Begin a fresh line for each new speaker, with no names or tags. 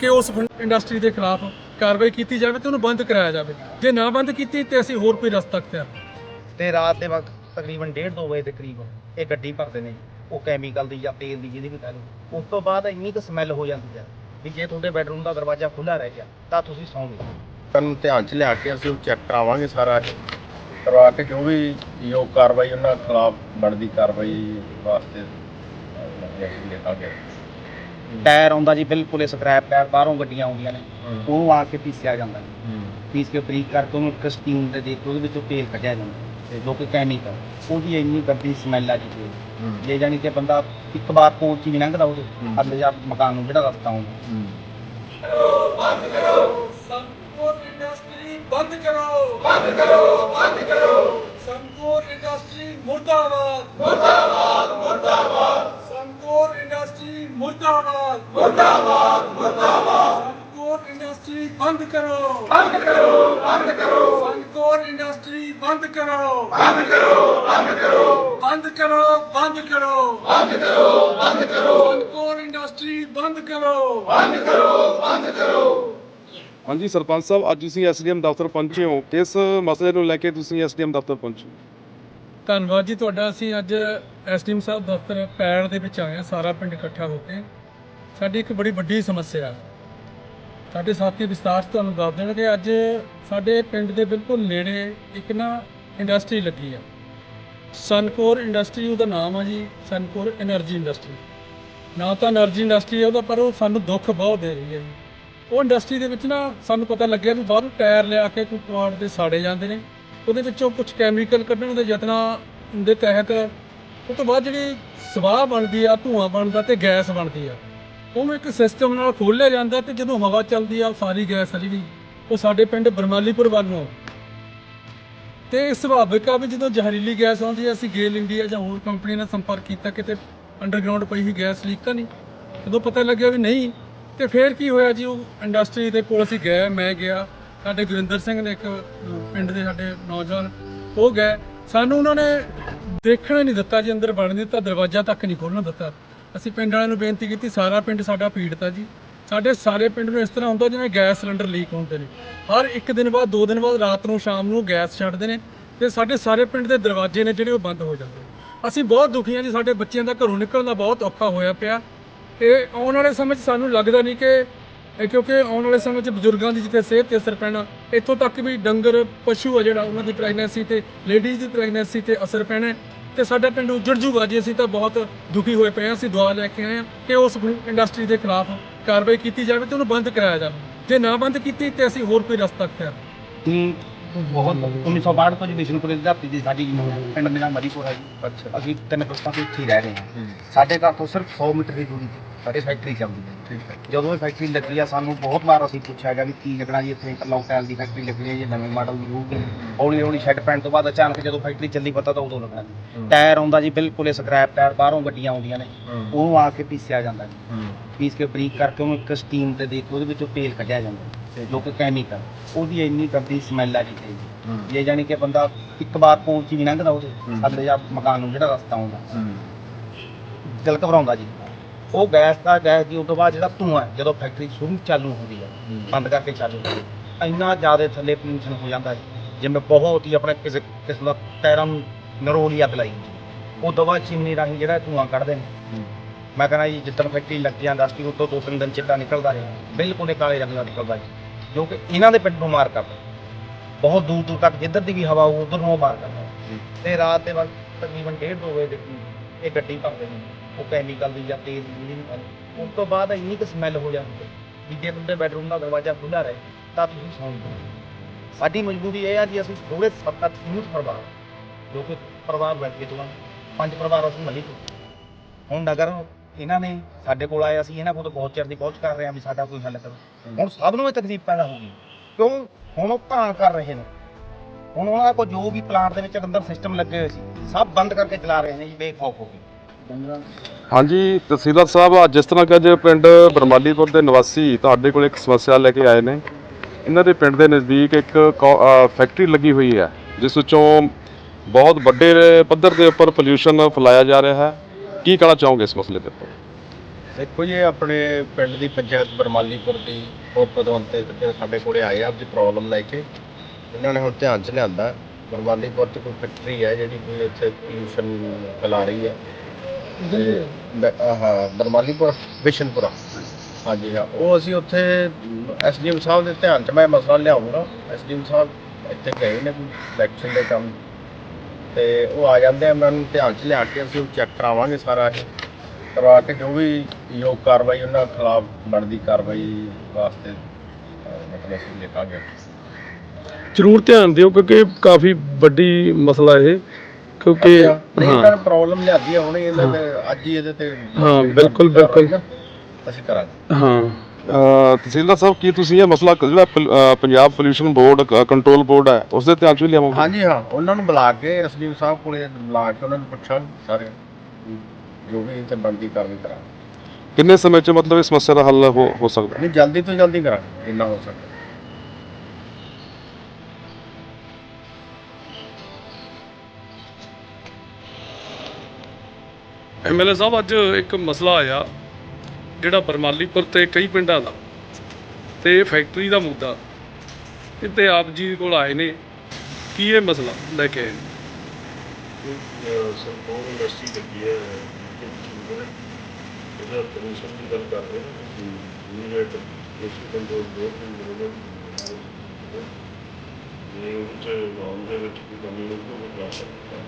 ਕਿ ਉਸ ਇੰਡਸਟਰੀ ਦੇ ਖਿਲਾਫ ਕਾਰਵਾਈ ਕੀਤੀ ਜਾਵੇ ਤੇ ਉਹਨੂੰ ਬੰਦ ਕਰਾਇਆ ਜਾਵੇ। ਜੇ ਨਾ ਬੰਦ ਕੀਤੀ ਤੇ ਅਸੀਂ ਹੋਰ ਕੋਈ ਰਸਤਾ ਅਖਤਿਆਰ
ਤੇ ਰਾਤ ਦੇ ਵਕਤ ਤਕਰੀਬਨ 1:30 ਵਜੇ ਦੇ ਕਰੀਬ ਇਹ ਗੱਡੀ ਭਰਦੇ ਨੇ ਉਹ ਕੈਮੀਕਲ ਦੀ ਜਾਂ ਤੇਲ ਦੀ ਜਿਹਦੀ ਵੀ ਕਹਿ ਲਓ। ਉਸ ਤੋਂ ਬਾਅਦ ਇੰਨੀ ਕੁ ਸਮੈਲ ਹੋ ਜਾਂਦੀ ਹੈ ਵੀ ਜੇ ਤੁਹਾਡੇ ਬੈਡਰੂਮ ਦਾ ਦਰਵਾਜ਼ਾ ਖੁੱਲਾ ਰਹਿ ਗਿਆ ਤਾਂ ਤੁਸੀਂ ਸੌਂ ਗਏ
ਕਰਨ ਧਿਆਨ ਚ ਲਿਆ ਕੇ ਅਸੀਂ ਚੈੱਕ ਕਰਾਵਾਂਗੇ ਸਾਰਾ ਇਹ। ਕਰਵਾ ਕੇ ਜੋ ਵੀ ਯੋਗ ਕਾਰਵਾਈ ਉਹਨਾਂ ਖਿਲਾਫ ਬਣਦੀ ਕਾਰਵਾਈ ਵਾਸਤੇ ਅਸੀਂ ਲਿਖਾਂਗੇ।
ਟਾਇਰ ਆਉਂਦਾ ਜੀ ਬਿਲਕੁਲ ਸਕ੍ਰੈਪ ਟਾਇਰ ਬਾਹਰੋਂ ਗੱਡੀਆਂ ਆਉਂਦੀਆਂ ਨੇ। ਉਹਨੂੰ ਆ ਕੇ ਪੀਸਿਆ ਜਾਂਦਾ ਪੀਸ ਕੇ ਬਰੀਕ ਕਰਕੇ ਉਹਨੂੰ ਇੱਕ ਸਟੀਮ ਤੇ ਦੇ ਕੇ ਉਹਦੇ ਵਿੱਚੋਂ ਤੇਲ ਕੱਢਿਆ ਜਾਂਦਾ ਤੇ ਜੋ ਕਿ ਕੈਮੀਕਲ। ਉਹਦੀ ਇੰਨੀ ਗੰਦੀ ਸਮੈਲ ਆ ਜੀ ਤੇ ਜੇ ਜਾਨੀ ਕਿ ਬੰਦਾ ਇੱਕ ਵਾਰ ਪਹੁੰਚ ਹੀ ਨਹੀਂ ਲੰਘਦਾ ਉਹਦੇ ਅੱਲੇ ਜਾ ਮਕਾਨ ਨੂੰ ਜਿਹੜਾ ਰਸਤਾ ਆਉਂਦਾ।
ਸੰਕੋਰ ਇੰਡਸਟਰੀ ਬੰਦ ਕਰੋ। ਬੰਦ ਕਰੋ ਬੰਦ ਕਰੋ। ਸੰਕੋਰ ਇੰਡਸਟਰੀ ਮੁਰਦਾਬਾਦ। ਮੁਰਦਾਬਾਦ ਮੁਰਦਾਬਾਦ। ਮੁਰਦਾਬਾਦ। ਮੁਰਦਾਬਾਦ ਮੁਰਦਾਬਾਦ। ਸੰਕੋਰ ਇੰਡਸਟਰੀ ਬੰਦ ਕਰੋ। ਬੰਦ ਕਰੋ ਬੰਦ ਕਰੋ। ਸੰਕੋਰ ਇੰਡਸਟਰੀ ਬੰਦ ਕਰੋ। ਬੰਦ ਕਰੋ ਬੰਦ ਕਰੋ। ਬੰਦ ਕਰੋ ਬੰਦ ਕਰੋ। ਬੰਦ ਕਰੋ ਬੰਦ ਕਰੋ। ਸੰਕੋਰ ਇੰਡਸਟਰੀ ਬੰਦ ਕਰੋ।
ਹਾਂਜੀ ਸਰਪੰਚ ਸਾਹਿਬ ਅੱਜ ਤੁਸੀਂ ਐਸਡੀਐਮ ਦਫ਼ਤਰ ਪਹੁੰਚੇ ਹੋ। ਕਿਸ ਮਸਲੇ ਨੂੰ ਲੈ ਕੇ ਤੁਸੀਂ ਐਸਡੀਐਮ ਦਫ਼ਤਰ ਪਹੁੰਚੇ? ਹੋ?
ਧੰਨਵਾਦ ਜੀ ਤੁਹਾਡਾ। ਅਸੀਂ ਅੱਜ ਐਸਡੀਐਮ ਸਾਹਿਬ ਦਫ਼ਤਰ ਪੈੜ ਦੇ ਵਿੱਚ ਆਏ ਆ ਸਾਰਾ ਪਿੰਡ ਇਕੱਠਾ ਹੋ ਕੇ। ਸਾਡੀ ਇੱਕ ਬੜੀ ਵੱਡੀ ਸਮੱਸਿਆ ਸਾਡੇ ਸਾਥੀ ਵਿਸਤਾਰ ਤੁਹਾਨੂੰ ਦੱਸ ਦੇਣਗੇ, ਅੱਜ ਸਾਡੇ ਪਿੰਡ ਦੇ ਬਿਲਕੁਲ ਨੇੜੇ ਇੱਕ ਨਾ ਇੰਡਸਟਰੀ ਲੱਗੀ ਆ। ਸਨਕੋਰ ਇੰਡਸਟਰੀ, ਉਹਦਾ ਨਾਮ ਆ ਜੀ, ਸਨਕੋਰ એનર્ਜੀ ਇੰਡਸਟਰੀ। ਨਾ ਤਾਂ એનર્ਜੀ ਇੰਡਸਟਰੀ ਹੈ ਉਹਦਾ, ਪਰ ਉਹ ਸਾਨੂੰ ਦੁੱਖ ਬਹੁਤ ਦੇ ਰਹੀ ਹੈ ਉਹ ਇੰਡਸਟਰੀ ਦੇ ਵਿੱਚ ਨਾ ਸਾਨੂੰ ਪਤਾ ਲੱਗਿਆ ਵੀ ਬਾਹਰੋਂ ਟਾਇਰ ਲਿਆ ਕੇ ਕੋਈ ਕੁਆਡ ਦੇ ਸਾੜੇ ਜਾਂਦੇ ਨੇ। ਉਹਦੇ ਵਿੱਚੋਂ ਕੁਝ ਕੈਮੀਕਲ ਕੱਢਣ ਦੇ ਯਤਨਾਂ ਦੇ ਤਹਿਤ ਉਹ ਤੋਂ ਬਾਅਦ ਜਿਹੜੀ ਸਵਾਹ ਬਣਦੀ ਆ, ਧੂਆਂ ਬਣਦਾ ਤੇ ਗੈਸ ਬਣਦੀ ਆ, ਉਹਨੂੰ ਇੱਕ ਸਿਸਟਮ ਨਾਲ ਖੋਲ੍ਹਿਆ ਜਾਂਦਾ ਤੇ ਜਦੋਂ ਹਵਾ ਚੱਲਦੀ ਆ, ਉਹ ਸਾਰੀ ਗੈਸ ਆ ਜਿਹੜੀ ਉਹ ਸਾਡੇ ਪਿੰਡ ਬਰਮਾਲੀਪੁਰ ਵੱਲ ਨੂੰ ਤੇ ਸੁਭਾਵਿਕ ਆ ਵੀ ਜਦੋਂ ਜ਼ਹਿਰੀਲੀ ਗੈਸ ਆਉਂਦੀ ਹੈ ਅਸੀਂ ਗੇਲ ਇੰਡੀਆ ਜਾਂ ਹੋਰ ਕੰਪਨੀ ਨਾਲ ਸੰਪਰਕ ਕੀਤਾ, ਕਿਤੇ ਅੰਡਰਗਰਾਉਂਡ ਪਈ ਹੀ ਗੈਸ ਲੀਕ ਤਾਂ ਨਹੀਂ। ਜਦੋਂ ਪਤਾ ਲੱਗਿਆ ਵੀ ਨਹੀਂ, ਤੇ ਫਿਰ ਕੀ ਹੋਇਆ ਜੀ, ਉਹ ਇੰਡਸਟਰੀ ਦੇ ਕੋਲ ਅਸੀਂ ਗਏ, ਮੈਂ ਗਿਆ ਸਾਡੇ ਗੁਰਿੰਦਰ ਸਿੰਘ ਨੇ ਇੱਕ ਪਿੰਡ ਦੇ ਸਾਡੇ ਨੌਜਵਾਨ, ਉਹ ਗਏ। ਸਾਨੂੰ ਉਹਨਾਂ ਨੇ ਦੇਖਣਾ ਹੀ ਨਹੀਂ ਦਿੱਤਾ ਜੀ, ਅੰਦਰ ਵੜਨ ਨਹੀਂ ਦਿੱਤਾ, ਦਰਵਾਜ਼ਾ ਤੱਕ ਨਹੀਂ ਖੋਲ੍ਹਣ ਦਿੱਤਾ। ਅਸੀਂ ਪਿੰਡ ਵਾਲਿਆਂ ਨੂੰ ਬੇਨਤੀ ਕੀਤੀ, ਸਾਰਾ ਪਿੰਡ ਸਾਡਾ ਪੀੜਤ ਆ ਜੀ। ਸਾਡੇ ਸਾਰੇ ਪਿੰਡ ਨੂੰ ਇਸ ਤਰ੍ਹਾਂ ਹੁੰਦਾ ਜਿਵੇਂ ਗੈਸ ਸਿਲੰਡਰ ਲੀਕ ਹੁੰਦੇ ਨੇ। ਹਰ ਇੱਕ ਦਿਨ ਬਾਅਦ, ਦੋ ਦਿਨ ਬਾਅਦ ਰਾਤ ਨੂੰ, ਸ਼ਾਮ ਨੂੰ ਗੈਸ ਛੱਡਦੇ ਨੇ ਤੇ ਸਾਡੇ ਸਾਰੇ ਪਿੰਡ ਦੇ ਦਰਵਾਜ਼ੇ ਨੇ ਜਿਹੜੇ ਉਹ ਬੰਦ ਹੋ ਜਾਂਦੇ ਨੇ। ਅਸੀਂ ਬਹੁਤ ਦੁਖੀ ਹਾਂ ਜੀ, ਸਾਡੇ ਬੱਚਿਆਂ ਦਾ ਘਰੋਂ ਨਿਕਲਣਾ ਬਹੁਤ ਔਖਾ ਹੋਇਆ ਪਿਆ। ਤੇ ਆਉਣ ਵਾਲੇ ਸਮੇਂ 'ਚ ਸਾਨੂੰ ਲੱਗਦਾ ਨਹੀਂ ਕਿ ਕਿਉਂਕਿ ਆਉਣ ਵਾਲੇ ਸਮੇਂ 'ਚ ਬਜ਼ੁਰਗਾਂ ਦੀ ਜਿੱਥੇ ਸਿਹਤ ਤੇ ਅਸਰ ਪੈਣਾ ਇੱਥੋਂ ਤੱਕ ਵੀ ਡੰਗਰ ਪਸ਼ੂ ਆ ਜਿਹੜਾ ਉਹਨਾਂ ਦੀ ਪ੍ਰੈਗਨੈਂਸੀ ਤੇ ਲੇਡੀਜ਼ ਦੀ ਪ੍ਰੈਗਨੈਂਸੀ ਤੇ ਅਸਰ ਪੈਣਾ ਤੇ ਸਾਡਾ ਪਿੰਡ ਉੱਜੜ ਜੂਗਾ ਜੀ ਅਸੀਂ ਤਾਂ ਬਹੁਤ ਦੁਖੀ ਹੋਏ ਪਏ ਹਾਂ ਅਸੀਂ ਦੁਆ ਲੈ ਕੇ ਆਏ ਹਾਂ ਕਿ ਉਸ ਇੰਡਸਟਰੀ ਦੇ ਖਿਲਾਫ ਕਾਰਵਾਈ ਕੀਤੀ ਜਾਵੇ ਤੇ ਉਹਨੂੰ ਬੰਦ ਕਰਾਇਆ ਜਾਵੇ। ਜੇ ਨਾ ਬੰਦ ਕੀਤੀ ਤੇ ਅਸੀਂ ਹੋਰ ਕੋਈ ਰਸਤਾ
ਹੂੰ ਬਹੁਤ 1962 ਤੋਂ ਜੀ ਬਿਸ਼ਨਪੁਰ ਦੀ ਧਰਤੀ ਦੀ ਸਾਡੀ ਪਿੰਡ ਮੇਰਾ ਮਰੀਪੁਰ ਹੈ ਜੀ।
ਅੱਛਾ।
ਅਸੀਂ ਤਿੰਨ ਪੁਸਤਾਂ ਤੋਂ ਇੱਥੇ ਹੀ ਰਹਿ ਰਹੇ ਹਾਂ। ਸਾਡੇ ਘਰ ਤੋਂ ਸਿਰਫ 100 ਮੀਟਰ ਦੀ ਦੂਰੀ ਤੇ। ਸਾਡੇ ਫੈਕਟਰੀ ਚੱਲਦੀ ਹੈ
ਠੀਕ ਹੈ।
ਜਦੋਂ ਇਹ ਫੈਕਟਰੀ ਲੱਗੀ ਆ ਸਾਨੂੰ ਬਹੁਤ ਵਾਰ ਅਸੀਂ ਪੁੱਛਿਆ ਗਿਆ ਵੀ ਕੀ ਲੱਗਣਾ ਜੀ ਇੱਥੇ ਲੋਕਟੈਲ ਦੀ ਫੈਕਟਰੀ ਲੱਗੀ ਹੈ ਜੀ ਨਵੇਂ ਮਾਡਲ ਦੀ ਹੋਊਗੀ। ਹੌਲੀ ਹੌਲੀ ਸ਼ੈੱਡ ਪੈਣ ਤੋਂ ਬਾਅਦ ਅਚਾਨਕ ਜਦੋਂ ਫੈਕਟਰੀ ਚੱਲੀ ਪਤਾ ਤਾਂ ਉਦੋਂ ਲੱਗਣਾ। ਟਾਇਰ ਆਉਂਦਾ ਜੀ ਬਿਲਕੁਲ ਸਕ੍ਰੈਪ ਟਾਇਰ ਬਾਹਰੋਂ ਗੱਡੀਆਂ ਆਉਂਦੀਆਂ ਨੇ। ਉਹਨੂੰ ਆ ਕੇ ਪੀਸਿਆ ਜਾਂਦਾ ਜੀ। ਪੀਸ ਕੇ ਬਰੀਕ ਕਰਕੇ ਉਹਨੂੰ ਇੱਕ ਸਟੀਮ ਤੇ ਦੇ ਕੇ ਉਹਦੇ ਵਿੱਚੋਂ ਤੇਲ ਕੱਢਿਆ ਜਾਂਦਾ ਜੋ। ਕਿ ਕੈਮੀਕਲ ਉਹਦੀ ਇੰਨੀ ਗੰਦੀ ਸਮੈਲ ਆ ਜੀ ਜੇ। ਜਾਨੀ ਕਿ ਬੰਦਾ ਇੱਕ ਵਾਰ ਪਹੁੰਚ ਹੀ ਨਹੀਂ ਲੰਘਦਾ ਉਹਦੇ ਅੱਲੇ ਜਾ ਮਕਾਨ ਨੂੰ ਜਿਹੜਾ ਰਸਤਾ ਆਉਂਦਾ। ਦਿਲ ਘਬਰਾਉਂਦਾ ਜੀ। ਉਹ ਗੈਸ ਦਾ ਗੈਸ ਦੀ ਤੋਂ ਬਾਅਦ ਜਿਹੜਾ ਧੂਆਂ ਹੈ, ਜਦੋਂ ਫੈਕਟਰੀ ਸ਼ੁਰੂ ਚਾਲੂ ਹੁੰਦੀ ਹੈ ਬੰਦ ਕਰਕੇ ਚਾਲੂ ਹੁੰਦੀ ਹੈ ਇੰਨਾ ਜ਼ਿਆਦਾ ਥੱਲੇ ਪੋਲੂਸ਼ਨ ਹੋ ਜਾਂਦਾ ਹੈ ਜਿਵੇਂ ਬਹੁਤ ਹੀ ਆਪਣੇ ਕਿਸੇ ਕਿਸਮ ਦਾ ਟਾਇਰਾਂ ਨੂੰ ਨਰੋਲੀ ਅੱਗ ਲਾਈ ਉਹ ਬਾਅਦ ਚਿਮਨੀ ਰਾਹੀਂ ਜਿਹੜਾ ਧੂਆਂ ਕੱਢਦੇ ਨੇ। ਮੈਂ ਕਹਿੰਦਾ ਜੀ ਜਿੱਦਣ ਫੈਕਟਰੀ ਲੱਗ ਜਾਂ ਇੰਡਸਟਰੀ ਉਤੋਂ ਦੋ ਤਿੰਨ ਦਿਨ ਚਿੱਟਾ ਨਿਕਲਦਾ ਹੈ ਬਿਲਕੁਲ ਇਹ ਕਾਲੇ ਰੰਗ ਦਾ ਨਿਕਲਦਾ ਹੈ ਜੋ ਕਿ ਇਹਨਾਂ ਦੇ ਪਿੰਡ ਨੂੰ ਮਾਰ ਕਰਦਾ ਬਹੁਤ ਦੂਰ ਦੂਰ ਤੱਕ ਜਿੱਧਰ ਦੀ ਵੀ ਹਵਾ ਉਧਰ ਨੂੰ ਉਹ ਮਾਰ ਕਰਦਾ ਤੇ ਰਾਤ ਦੇ ਵਕਤ ਤਕਰੀਬਨ 1:30 ਵਜੇ ਦੇ ਇਹ ਗੱਡੀ ਭਰਦੇ ਨੇ। ਉਹ ਕੈਮੀਕਲ ਦੀ ਜਾਂ ਤੇਜ਼ ਜਿਹੜੀ ਉਸ ਤੋਂ ਬਾਅਦ ਇੰਨੀ ਕੁ ਸਮੈਲ ਹੋ ਜਾਂਦੀ ਹੈ ਵੀ ਜੇ ਤੁਹਾਡੇ ਬੈਡਰੂਮ ਦਾ ਦਰਵਾਜ਼ਾ ਖੁੱਲਾ ਰਹੇ, ਤਾਂ ਤੁਸੀਂ ਸੌਂ ਸਾਡੀ ਮਜਬੂਰੀ ਇਹ ਆ ਜੀ, ਅਸੀਂ ਥੋੜੇ ਸੱਤ ਅੱਠ ਪਰਿਵਾਰ, ਜੋ ਕਿ ਪਰਿਵਾਰ ਬੈਠ ਕੇ ਤੋਂ ਪੰਜ ਪਰਿਵਾਰ ਅਸੀਂ ਮਲੀ ਹੁਣ ਨਗਰ ਇਹਨਾਂ ਨੇ ਸਾਡੇ ਕੋਲ ਆਏ, ਅਸੀਂ ਇਹਨਾਂ ਕੋਲ ਬਹੁਤ ਚਿਰ ਦੀ ਪਹੁੰਚ ਕਰ ਰਹੇ ਹਾਂ ਵੀ ਸਾਡਾ ਕੋਈ ਹੱਲ ਕਰੋ। ਹੁਣ ਸਭ ਨੂੰ ਇਹ ਤਕਲੀਫ ਪੈਦਾ ਹੋ ਗਈ। ਕਿਉਂ? ਹੁਣ ਉਹ ਭਾਂ ਕਰ ਰਹੇ ਨੇ। ਹੁਣ ਉਹਨਾਂ ਕੋਲ ਜੋ ਵੀ ਪਲਾਂਟ ਦੇ ਵਿੱਚ ਅੰਦਰ ਸਿਸਟਮ ਲੱਗੇ ਹੋਏ ਸੀ ਸਭ ਬੰਦ ਕਰਕੇ ਚਲਾ ਰਹੇ ਨੇ ਜੀ ਬੇਖੌਫ ਹੋ ਕੇ।
ਹਾਂਜੀ ਤਹਿਸੀਲਦਾਰ ਸਾਹਿਬ ਅੱਜ ਜਿਸ ਤਰ੍ਹਾਂ ਕਿ ਅੱਜ ਪਿੰਡ ਬਰਮਾਲੀਪੁਰ ਦੇ ਨਿਵਾਸੀ ਤੁਹਾਡੇ ਕੋਲ ਇੱਕ ਸਮੱਸਿਆ ਲੈ ਕੇ ਆਏ ਨੇ। ਇਹਨਾਂ ਦੇ ਪਿੰਡ ਦੇ ਨਜ਼ਦੀਕ ਇੱਕ ਫੈਕਟਰੀ ਲੱਗੀ ਹੋਈ ਹੈ ਜਿਸ ਵਿੱਚੋਂ ਬਹੁਤ ਵੱਡੇ ਪੱਧਰ ਦੇ ਉੱਪਰ ਪੋਲਿਊਸ਼ਨ ਫੈਲਾਇਆ ਜਾ ਰਿਹਾ ਹੈ। ਕੀ ਕਹਿਣਾ ਚਾਹੋਗੇ ਇਸ ਮਸਲੇ ਦੇ ਉੱਪਰ?
ਦੇਖੋ ਜੀ ਆਪਣੇ ਪਿੰਡ ਦੀ ਪੰਚਾਇਤ ਬਰਮਾਲੀਪੁਰ ਦੀ ਹੋਰ ਪਦਵੰਤੇ ਤੇ ਸਾਡੇ ਕੋਲੇ ਆਏ ਆ ਆਪਦੀ ਪ੍ਰੋਬਲਮ ਲੈ ਕੇ। ਇਹਨਾਂ ਨੇ ਹੁਣ ਧਿਆਨ ਚ ਲਿਆਂਦਾ ਬਰਮਾਲੀਪੁਰ ਚ ਕੋਈ ਫੈਕਟਰੀ ਹੈ ਜਿਹੜੀ ਕੋਈ ਇੱਥੇ ਪੋਲੂਸ਼ਨ ਫੈਲਾ ਰਹੀ ਹੈ। ਤੇ ਬ- ਆਹ ਬਰਮਾਲੀਪੁਰ ਬਿਸ਼ਨਪੁਰਾ। ਹਾਂਜੀ ਹਾਂ ਉਹ ਅਸੀਂ ਉੱਥੇ ਐਸਡੀਐਮ ਸਾਹਿਬ ਦੇ ਧਿਆਨ ਚ ਮੈਂ ਮਸਲਾ ਲਿਆਉਂਗਾ। ਐਸਡੀਐਮ ਸਾਹਿਬ ਇੱਥੇ ਗਏ ਨੇ ਕੋਈ ਇਲੈਕਸ਼ਨ ਦੇ ਕੰਮ। ਤੇ ਉਹ ਆ ਜਾਂਦੇ ਆ ਮੈਂ ਉਹਨੂੰ ਧਿਆਨ ਚ ਲਿਆ ਕੇ ਅਸੀਂ ਚੈੱਕ ਕਰਾਵਾਂਗੇ ਸਾਰਾ ਇਹ। ਕਰਵਾ ਕੇ ਜੋ ਵੀ ਯੋਗ ਕਾਰਵਾਈ ਉਹਨਾਂ ਖਿਲਾਫ ਬਣਦੀ ਕਾਰਵਾਈ ਵਾਸਤੇ ਅਹ, ਮਤਲਬ ਅਸੀਂ ਲਿਖਾਂਗੇ
ਜ਼ਰੂਰ ਧਿਆਨ ਦਿਓ ਕਿਉਂਕਿ ਕਾਫੀ ਵੱਡੀ ਮਸਲਾ ਇਹ ਕਿਉਂਕਿ
ਨਹੀਂ
ਹਾਂ।
ਨੇ ਪ੍ਰੋਬਲਮ ਲਿਆਦੀ ਆ ਹੁਣੇ ਇਹਦੇ ਤੇ ਅੱਜ ਹੀ ਇਹਦੇ ਤੇ
ਹਾਂ, ਬਿਲਕੁਲ, ਬਿਲਕੁਲ।
ਅਸੀਂ ਕਰਾਂਗੇ।
ਹਾਂ।
ਤਹਿਸੀਲਦਾਰ ਸਾਹਿਬ ਕੀ ਤੁਸੀਂ ਇਹ ਮਸਲਾ ਜਿਹੜਾ ਪਲ- Punjab pollution board control board ਹੈ ਉਸ ਦੇ ਧਿਆਨ ਚ ਵੀ ਲਿਆਵੋਗੇ?
ਹਾਂਜੀ ਹਾਂ ਉਹਨਾਂ ਨੂੰ ਬੁਲਾ ਕੇ ਐਸਡੀਐਮ ਸਾਹਿਬ ਕੋਲੇ ਬੁਲਾ ਕੇ ਉਹਨਾਂ ਨੂੰ ਪੁੱਛਾਂ ਸਾਰੇ ਜੋ ਵੀ ਤੇ ਬਣਦੀ ਕਾਰਵਾਈ ਕਰਾਂਗੇ।
ਕਿੰਨੇ ਸਮੇਂ ਚ ਮਤਲਬ ਇਸ ਸਮੱਸਿਆ ਦਾ ਹੱਲ ਹੋ ਹੋ ਸਕਦਾ? ਹੈ?
ਨਹੀਂ ਜਲਦੀ ਤੋਂ ਜਲਦੀ ਕਰਾਂਗੇ ਜਿੰਨਾ ਹੋ ਸਕੇ
ਐਮਐਲਏ ਸਾਹਿਬ, ਅੱਜ ਇੱਕ ਮਸਲਾ ਆਇਆ, ਜਿਹੜਾ ਬਰਮਾਲੀਪੁਰ ਤੇ ਕਈ ਪਿੰਡਾਂ ਦਾ ਤੇ ਫੈਕਟਰੀ ਦਾ ਮੁੱਦਾ। ਇੱਥੇ ਆਪ ਜੀ ਕੋਲ ਆਏ ਨੇ, ਕੀ ਇਹ ਮਸਲਾ ਲੈ ਕੇ ਆਏ
ਸੰਪੂਰਨ ਯੂਨੀਵਰਸਿਟੀ ਲੱਗੀ ਹੈ ਇਹਦਾ ਪ੍ਰਦੂਸ਼ਣ ਦੀ ਗੱਲ ਕਰ ਰਹੇ ਹਾਂ ਯੂਨਿਟ ਇਸ ਕੰਟਰੋਲ ਬੋਰਡ ਨੂੰ ਮਿਲਣਾ ਜੇ ਉਹ ਚ ਨਾਮ ਦੇ ਵਿੱਚ ਕੋਈ ਕਮੀ ਹੋਊਗੀ, ਉਹ ਬਣਾ ਸਕਦਾ